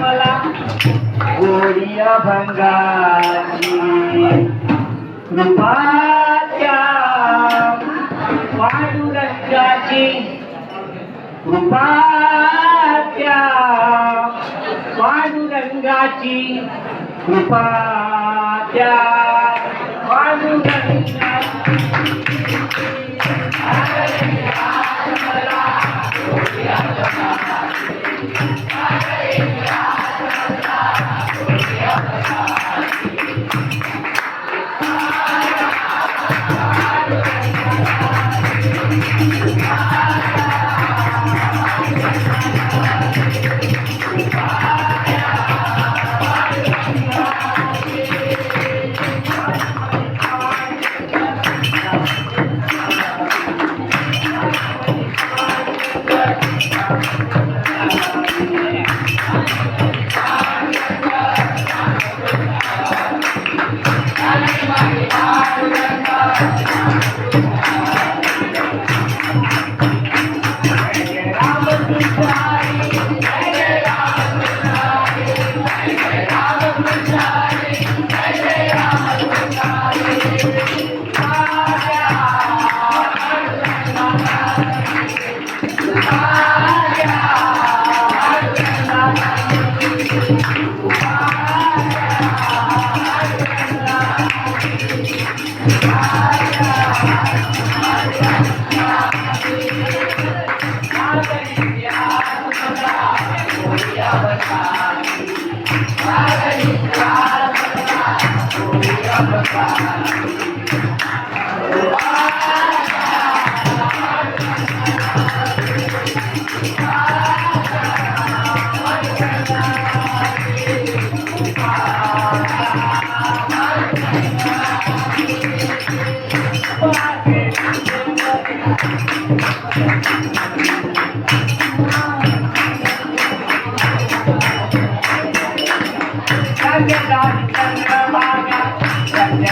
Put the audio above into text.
मला गोडीया भंगारी कृपाच्या पांडुरंगाची कृपाच्या पांडुरंगाची कृपा त्या Bye. Yeah. सत्यदारी